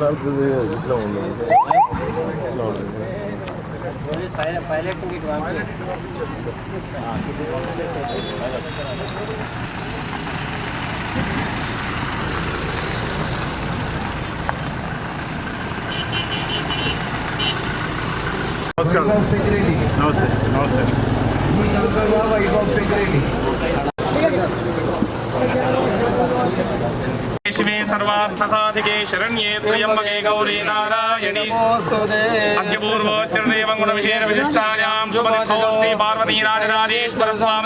నాకు ఇట్లా ఉంది ఇట్లా ఉంది నమస్కారం నమస్తే నమస్తే शिवे सर्वार्थसाधिके शरण्ये त्र्यम्बके गौरी नारायणी अद्यपूर्वोच्चरणेवं गुणविशेष विशिष्टायां शुभदिष्टि पार्वती राजराजेश्वर स्वाम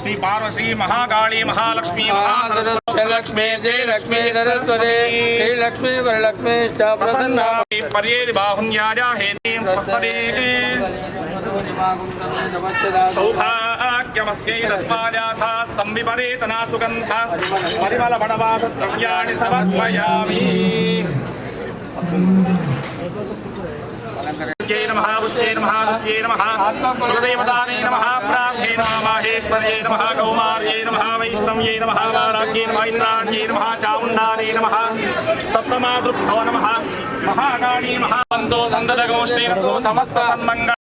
శ్రీ పార్వశ్రీ మహాకాళీ మహాలక్ష్మీ మహాలక్ష్మీ జయ లక్ష్మీ సరస్వతి శ్రీ లక్ష్మీ వరలక్ష్మీ ప్రసన్న పర్యేది బాహున్యాజాహేతి సౌభాగ్యమస్కై సుగంధ పరిమళ బడవాస ద్రవ్యాణి సమర్పయామి దుష్ట్యై నమ పుష్ట్యై నమ దుష్ట్యై నమ కులదేవతానే నమ ప్రాహ్యే నమ మహేశ్వర్యే నమ కౌమార్యే నమ వైష్ణవ్యై నమ వారాఖ్యే నమ ఇంద్రాణ్యై నమ చాముండానే నమ సప్తమాతృభ్యో నమ మహాకాళీ మహావంతో సందదగోష్ఠే సమస్త సన్మంగళ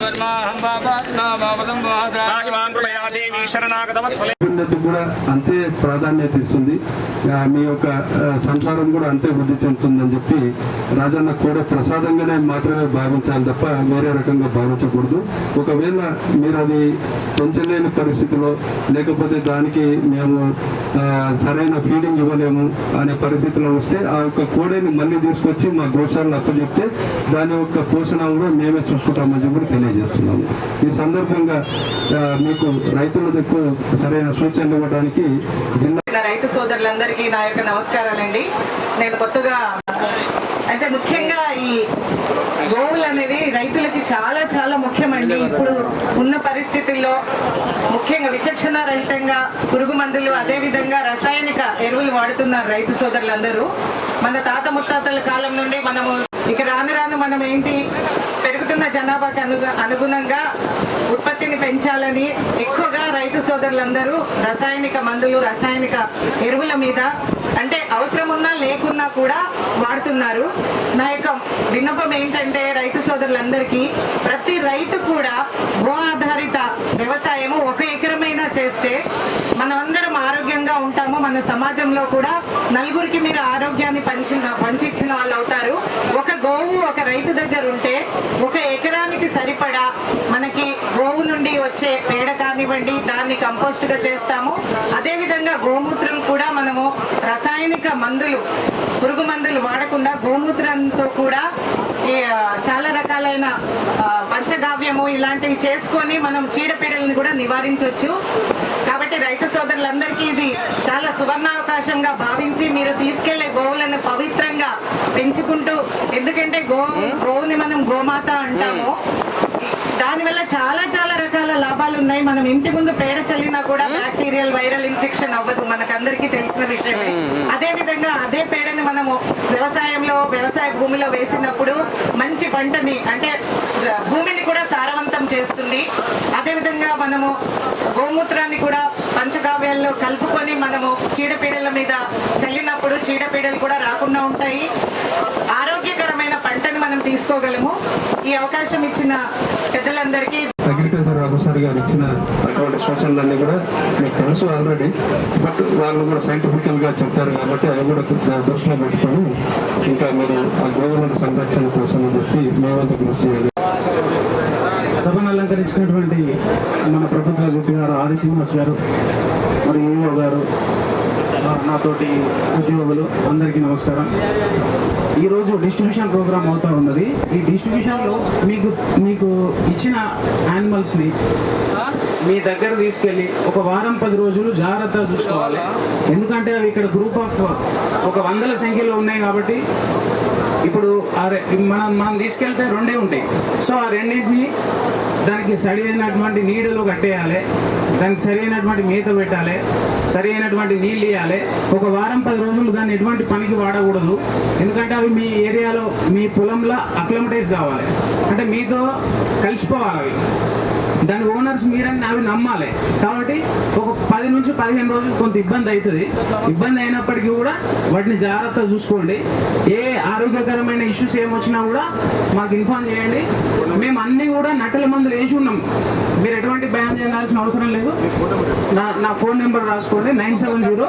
కూడా అంతే ప్రాధాన్యత ఇస్తుంది. మీ యొక్క సంసారం కూడా అంతే వృద్ధి చెందుతుందని చెప్పి రాజన్న కూడా ప్రసాదంగానే మాత్రమే భావించాలి తప్ప వేరే రకంగా భావించకూడదు. ఒకవేళ మీరు అది పెంచలేని పరిస్థితిలో లేకపోతే దానికి మేము సరైన ఫీడింగ్ ఇవ్వలేము అనే పరిస్థితిలో వస్తే ఆ యొక్క కోడేని మళ్ళీ తీసుకొచ్చి మా గోశాలను అప్పచెప్తే దాని యొక్క పోషణ కూడా మేమే చూసుకుంటామని చెప్పి తెలియజేస్తున్నాము. ఈ సందర్భంగా మీకు రైతుల దగ్గర సరైన సూచనలు ఇవ్వడానికి జిల్లా రైతు సోదరులందరికీ నా యొక్క నమస్కారాలండి. నేను కొత్తగా అయితే ముఖ్యంగా ఈ గోవులు అనేవి రైతులకి చాలా చాలా ముఖ్యమండి. ఇప్పుడు ఉన్న పరిస్థితుల్లో ముఖ్యంగా విచక్షణ రహితంగా పురుగు మందులు అదేవిధంగా రసాయనిక ఎరువులు వాడుతున్నారు రైతు సోదరులందరూ. మన తాత ముత్తాతల కాలం నుండి మనము ఇక రాను రాను మనం ఏంటి? పెరుగుతున్న జనాభాకి అనుగుణంగా ఉత్పత్తిని పెంచాలని ఎక్కువగా రైతు సోదరులందరూ రసాయనిక మందులు రసాయనిక ఎరువుల మీద అంటే అవసరం ఉన్నా లేకున్నా కూడా వాడుతున్నారు. నా యొక్క విన్నపం ఏంటంటే రైతు సోదరులందరికీ ప్రతి రైతు కూడా భూ ఆధారిత వ్యవసాయము ఒక ఎకరమైనా చేస్తే మనమందరం ఆరోగ్యంగా ఉంటాము. మన సమాజంలో కూడా నలుగురికి మీరు ఆరోగ్యాన్ని పంచిన పంచిచ్చిన వాళ్ళు అవుతారు ఒక గోవు ఒక రైతు దగ్గర ఉంటే ఒక ఎకరానికి సరిపడా మనకి గోవు నుండి వచ్చే పేడ కానివ్వండి దాన్ని కంపోస్ట్గా చేస్తాము. అదే విధంగా గోమూత్రం కూడా మనము రసాయనిక మందులు పురుగు మందులు వాడకుండా గోమూత్రంతో కూడా చాలా రకాలైన పంచగావ్యము ఇలాంటివి చేసుకొని మనం చీడపీడలను కూడా నివారించవచ్చు కాబట్టి రైతు సోదరులందరికీ ఇది చాలా సువర్ణావకాశంగా భావించి మీరు తీసుకెళ్ళే గోవులను పవిత్రంగా పెంచుకుంటూ ఎందుకంటే గో గోవుని మనం గోమాత అంటాము. దానివల్ల చాలా చాలా రకాల లాభాలు ఉన్నాయి. మనం ఇంటి ముందు పేడ చల్లినా కూడా బ్యాక్టీరియల్ వైరల్ ఇన్ఫెక్షన్ అవ్వదు. మనకందరికీ తెలిసిన విషయమే. అదే విధంగా అదే పేడని మనము వ్యవసాయంలో వ్యవసాయ భూమిలో వేసినప్పుడు మంచి పంటని అంటే భూమిని కూడా సారవంతం చేస్తుంది. అదే విధంగా మనము గోమూత్రాన్ని కూడా పంచకావ్యాల్లో కలుపుకొని మనము చీడపీడల మీద చల్లినప్పుడు చీడపీడలు కూడా రాకుండా ఉంటాయి. మనం తీసుకోగలము. ఈ అవకాశం ఇచ్చిన పెద్దలందరికీ అగ్రికల్చర్ ఆఫీసర్ గారు ఇచ్చిన అటువంటి సూచనలన్నీ కూడా మీకు తెలుసు ఆల్రెడీ బట్ వాళ్ళు కూడా సైంటిఫికల్గా చెప్తారు కాబట్టి అవి కూడా దృష్టిలో పెట్టుకొని ఇంకా మీరు ఆ గోవుల సంరక్షణ కోసం అని చెప్పి మేమంతా కృషి చేయాలి. సభను అలంకరించినటువంటి మన ప్రభుత్వ గుట్టి గారు ఆది శ్రీనివాస్ గారు మరి ఏఓ గారు నాతోటి ఉద్యోగులు అందరికీ నమస్కారం. ఈరోజు డిస్ట్రిబ్యూషన్ ప్రోగ్రామ్ అవుతా ఉన్నది. ఈ డిస్ట్రిబ్యూషన్లో మీకు మీకు ఇచ్చిన యానిమల్స్ని మీ దగ్గర తీసుకెళ్ళి ఒక వారం పది రోజులు జాగ్రత్తగా చూసుకోవాలి. ఎందుకంటే అవి ఇక్కడ గ్రూప్ ఆఫ్ ఒక వందల సంఖ్యలో ఉన్నాయి కాబట్టి ఇప్పుడు మనం మనం తీసుకెళ్తే రెండే ఉంటాయి. సో ఆ రెండింటిని దానికి సరి అయినటువంటి నీడలో కట్టేయాలి. దానికి సరి అయినటువంటి మేత పెట్టాలి సరి అయినటువంటి నీళ్ళు ఇవ్వాలి ఒక వారం పది రోజులు దాన్ని ఎటువంటి పనికి వాడకూడదు. ఎందుకంటే అవి మీ ఏరియాలో మీ పొలంలో అక్లమటైజ్ కావాలి. అంటే మీతో కలిసిపోవాలి అవి. దాని ఓనర్స్ మీరని అవి నమ్మాలి. కాబట్టి ఒక పది నుంచి పదిహేను రోజులు కొంత ఇబ్బంది అవుతుంది. ఇబ్బంది అయినప్పటికీ కూడా వాటిని జాగ్రత్తగా చూసుకోండి. ఏ ఆరోగ్యకరమైన ఇష్యూస్ ఏమొచ్చినా కూడా మాకు ఇన్ఫార్మ్ చేయండి. మేము అన్నీ కూడా నటల మందులు వేసి ఉన్నాం. మీరు ఎటువంటి భయం చేయాల్సిన అవసరం లేదు. నా నా ఫోన్ నెంబర్ రాసుకోండి. Nine seven zero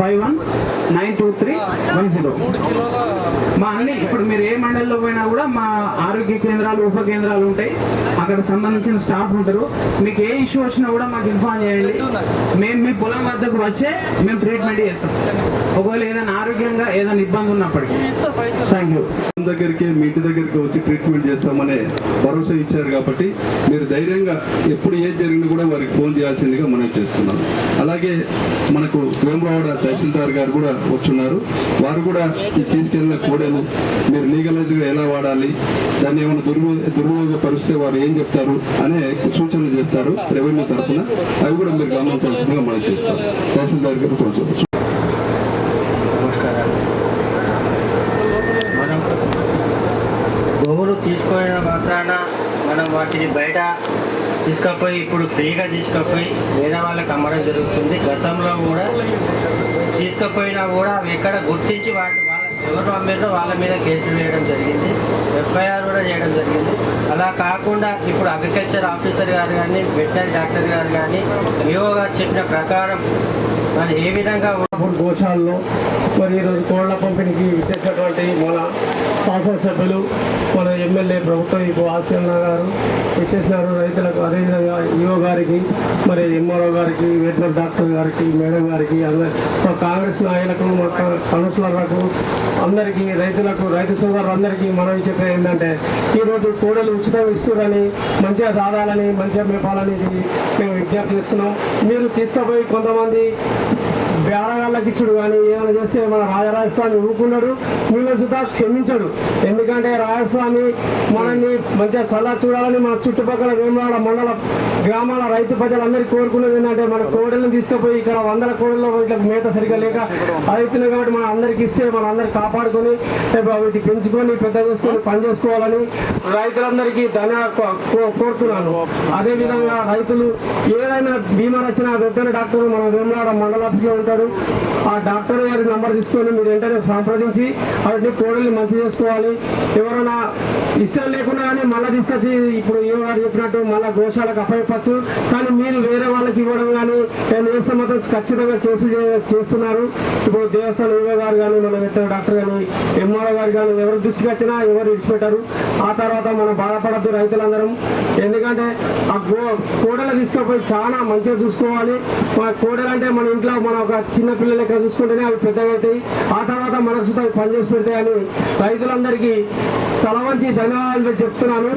five one nine two three one zero. మా అన్ని ఇప్పుడు మీరు ఏ మండలిలో పోయినా కూడా మా ఆరోగ్య కేంద్రాలు ఉప కేంద్రాలు ఉంటాయి. అక్కడ సంబంధించిన స్టాఫ్ ఉంటారు. మీకు ఏ ఇష్యూ వచ్చినా కూడా మాకు ఇన్ఫార్మ్ చేయండి. మేము మీ పొలం వద్దకు వచ్చే మేము ట్రీట్మెంట్ చేస్తాం. ఒకవేళ ఏదైనా ఆరోగ్యంగా ఏదైనా ఇబ్బంది ఉన్నప్పటికీ. థ్యాంక్ యూ దగ్గరికి మీ ఇంటి దగ్గరికి వచ్చి ట్రీట్మెంట్ చేస్తామనే భరోసా ఇచ్చారు కాబట్టి మీరు ధైర్యంగా ఎప్పుడు ఏది జరిగినా కూడా వారికి ఫోన్ చేయాల్సిందిగా మనం చేస్తున్నాం. అలాగే మనకు వేమరావాడ తహసీల్దార్ గారు కూడా వచ్చున్నారు. వారు కూడా తీసుకెళ్ళిన తీసుకెళ్ళిన కోడలు మీరు లీగలైజ్గా ఎలా వాడాలి దాన్ని ఏమైనా దుర్వి దుర్వినియోగపరిస్తే వారు ఏం చెప్తారు అనే సూచనలు చేస్తారు రెవెన్యూ తరఫున. అవి కూడా మీరు గమనించాల్సిందిగా మనం చేస్తాం. తహసీల్దార్ గారు కొంచెం నమస్కారాలు మనం గోవులు తీసుకున్న మాత్రాన మనం వాటిని బయట తీసుకపోయి ఇప్పుడు ఫ్రీగా తీసుకపోయి వేరే వాళ్ళకి అమ్మడం జరుగుతుంది. గతంలో కూడా తీసుకపోయినా కూడా అవి ఎక్కడ గుర్తించి వాటి ఎవరు అమ్మారో వాళ్ళ మీద కేసులు వేయడం జరిగింది. ఎఫ్ఐఆర్ కూడా చేయడం జరిగింది. అలా కాకుండా ఇప్పుడు అగ్రికల్చర్ ఆఫీసర్ గారు కానీ వెటనరీ డాక్టర్ గారు కానీ వివో గారు చెప్పిన ప్రకారం మరి ఏ విధంగా గోశాలలో మరి ఈరోజు కోళ్ళ పంపిణీకి ఇచ్చేసినటువంటి మన శాసనసభ్యులు మన ఎమ్మెల్యే ప్రభుత్వం ఇప్పుడు ఆశీర్ణ గారు ఇచ్చేసినారు. రైతులకు అదేవిధంగా ఈఓ గారికి మరి ఎంఆర్ఓ గారికి వెటనరీ డాక్టర్ గారికి మేడం గారికి అందరి కాంగ్రెస్ నాయకులకు మా కౌన్సిలర్లకు అందరికీ రైతులకు రైతు సోదరులు అందరికీ మనం చెప్పేది ఏంటంటే ఈరోజు కోడలు ఉచితం ఇస్తుందని మంచిగా సాధాలని మంచిగా మేపాలని మేము విజ్ఞప్తి చేస్తున్నాం. మీరు తీసుకుపోయి కొంతమంది బేరగాళ్ళకి ఇచ్చుడు కానీ ఏమైనా చేస్తే మన రాజరాజస్వామి ఊరుకున్నాడు మీరు సుతా క్షమించడు. ఎందుకంటే రాజస్వామి మనల్ని మంచిగా సలహా చూడాలని మన చుట్టుపక్కల వేమవాడ మండల గ్రామాల రైతు ప్రజలందరికీ కోరుకునేది ఏంటంటే మన కోడలను తీసుకుపోయి ఇక్కడ వందల కోడల్లో వీటికి మేత సరిగా లేక అవుతున్నాయి కాబట్టి మనం అందరికి ఇస్తే మన అందరు కాపాడుకొని వీటిని పెంచుకొని పెద్ద చేసుకొని పని చేసుకోవాలని రైతులందరికీ ధన్య కో- కోరుతున్నాను. అదేవిధంగా రైతులు ఏదైనా బీమా రచన వెంటనే డాక్టర్ మన వేమనాడ మండల ఆఫీస్లో ఉంటారు ఆ డాక్టర్ గారి నంబర్ తీసుకొని మీరు వెంటనే సంప్రదించి వాటిని కోడల్ని మంచి చేసుకోవాలి. ఎవరైనా ఇష్టం లేకుండా కానీ మళ్ళీ తీసుకొచ్చి ఇప్పుడు ఏ గారు చెప్పినట్టు మళ్ళీ గోశాలకు అప్పయపచ్చు కానీ మీరు వేరే వాళ్ళకి ఇవ్వడం కానీ నేను ఏ సంబంధం ఖచ్చితంగా కేసులు చేస్తున్నారు. ఇప్పుడు దేవస్థానం ఈవో గారు కానీ మన పెట్టిన డాక్టర్ కానీ ఎంఆర్ఓ గారు కానీ ఎవరు దృష్టికి వచ్చినా ఎవరు ఇడిచిపెట్టారు ఆ తర్వాత మనం బాధపడద్దు రైతులందరం. ఎందుకంటే ఆ గో కోడలు తీసుకుపోయి చాలా మంచిగా చూసుకోవాలి. మన కోడలు అంటే మన ఇంట్లో మన ఒక చిన్న పిల్లలు లెక్క చూసుకుంటేనే అవి పెద్దగవుతాయి ఆ తర్వాత మనసుతో పనిచేసి పెడతాయని రైతులందరికీ తల వంచి ధన్యవాదాలు చెప్తున్నాను.